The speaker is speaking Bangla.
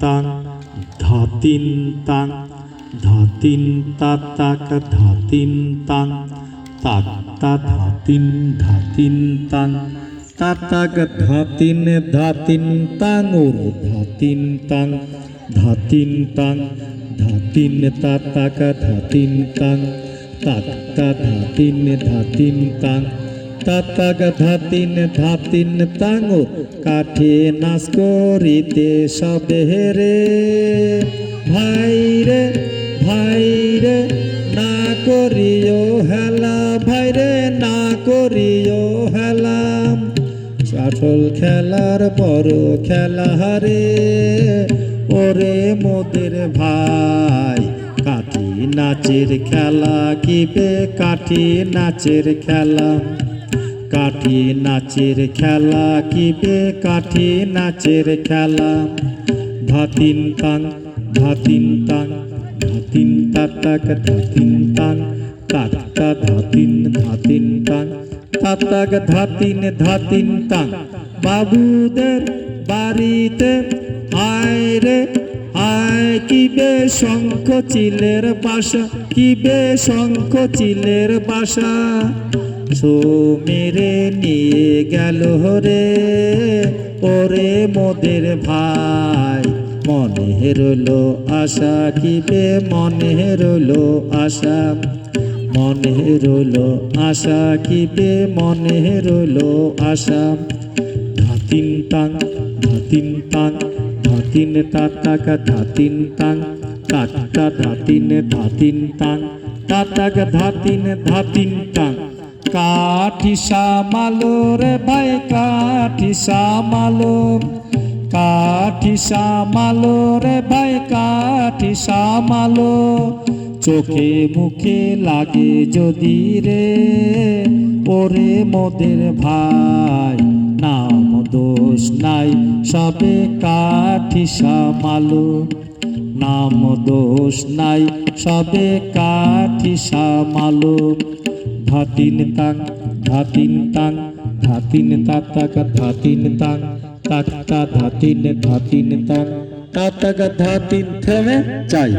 তাং ধাতিন তাং ধাতিন তাতাক ধাতিন তাং তাক তা ধাতিন ধাতিন তাং তাতাক ধাতিন ধাতিন তাঙুর ধাতিন তাং ধাতিন তাং ধাতিন তাতাক ধাতিন তাং তাক তা ধাতিন ধাতিন তাং তাতাক ধাতিন ধাতিন তাঙুর কাঠে নাচ করিতে সবে রে ভাই রে ভাই রে, না করিও হেলা, ভাই রে, না করিও হেলা। আসল খেলার বড় খেলা রে ওরে মোদের ভাই, কাঠি নাচের খেলা কিবে কাঠি নাচের খেলা। কাঠি নাচের খেলা কিবে কাঠি নাচের খেলা? ধাতিন তাং ধাতিন তাং ধাতিন তাতাক ধাতিন তাং তাত্তা ধাতিন ধাতিন তাং তাতাক ধাতিন ধাতিন তাং বাবুদের বাড়িতে আয় রে, আয় কিবে শঙ্খ চিলের বাসা কিবে শঙ্খ চিলের বাসা? সো মেরে নিয়ে গেল রে। ওরে মোদের ভাই, মনে রইল আশা কিবে মনে রইল আশা। মনে রইল আশা কিবে মনে রইল আশা। ধাতিন তাং ধাতিন তাং ধাতিন তাতাক, ধাতিন তাং তাত্তা ধাতিন ধাতিন তাং তাতাক, ধাতিন ধাতিন তাং কাঠি সামালো রে ভাই, কাঠি সামালো। কাঠি সামালো ভাই, কাঠি সামালো। চোখে মুখে লাগে যদি রে, ওরে মোদের ভাই, নাম দোষ নাই, সবে কাঠি সামালো। নাম দোষ নাই, সবে কাঠি সামালো। ধাতিন তাং ধাতিন তাং ধাতিন তাতাক ধাতিন তাং তাক্তা ধাতিন ধাতিন তাং তাতাক ধাতিন থেমে চাই